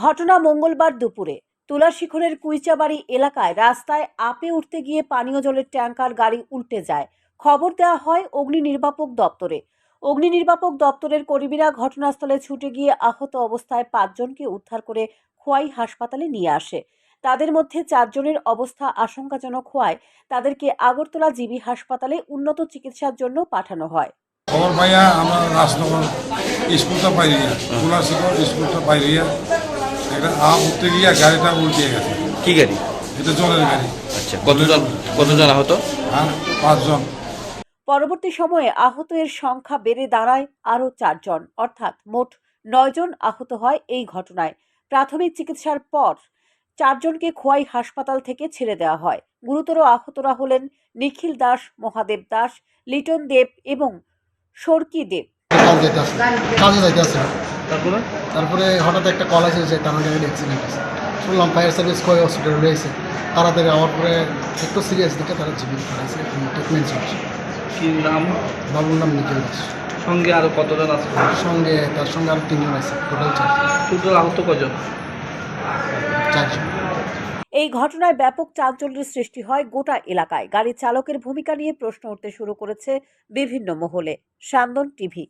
ঘটনা মঙ্গলবার দুপুরে। তুলাশিখরের কুইচাবাড়ি এলাকায় রাস্তায় আপে উঠতে গিয়ে পানীয় জলের ট্যাঙ্কার গাড়ি উল্টে যায়। খবর দেওয়া হয় অগ্নি নির্বাপক দপ্তরে। অগ্নি নির্বাপক দপ্তরের কর্মীরা ঘটনাস্থলে ছুটে গিয়ে আহত অবস্থায় পাঁচজনকে উদ্ধার করে খোয়াই হাসপাতালে নিয়ে আসে। তাদের মধ্যে চারজনের অবস্থা আশঙ্কাজনক হওয়ায় তাদেরকে আগরতলা জিবি হাসপাতালে উন্নত চিকিৎসার জন্য পাঠানো হয়। খবর পাইয়া আমরা রাজনগর স্কুলটা পাইরিয়া স্কুলটা পাইরিয়া এটা আ উঠতে গিয়া গাড়িটা উল্টে গেছে। কি গাড়ি? এটা জলের গাড়ি। আচ্ছা কতজন কতজন আহত? আর পাঁচজন। পরবর্তী সময়ে আহতের সংখ্যা বেড়ে দাঁড়ায় আরও চারজন। অর্থাৎ মোট নয়জন আহত হয় এই ঘটনায়। প্রাথমিক চিকিৎসার পর চারজনকে খোয়াই হাসপাতাল থেকে ছেড়ে দেওয়া হয়। গুরুতর আহতরা হলেন নিখিল দাস মহাদেব দাস লিটন দেব এবং সর্কি দেব। তারপরে তারপরে হঠাৎ একটা কল আসে যে টানা গাড়ি অ্যাক্সিডেন্ট আছে শুনলাম ফায়ার সার্ভিস কয় হসপিটালে রয়েছে তাড়াতাড়ি হওয়ার পরে একটু সিরিয়াস দেখে তারা জীবন করাইছে ট্রিটমেন্ট চলছে। কি নাম? বাবুর নাম নিখিল দাস। সঙ্গে আরও কতজন আছে? সঙ্গে তার সঙ্গে আরও তিনজন আছে টোটাল চার টোটাল আহত কজন? চারজন। এই ঘটনায় ব্যাপক চাঞ্চল্যের সৃষ্টি হয় গোটা এলাকায়। গাড়ির চালকের ভূমিকা নিয়ে প্রশ্ন উঠতে শুরু করেছে বিভিন্ন মহলে। সান্দন টিভি।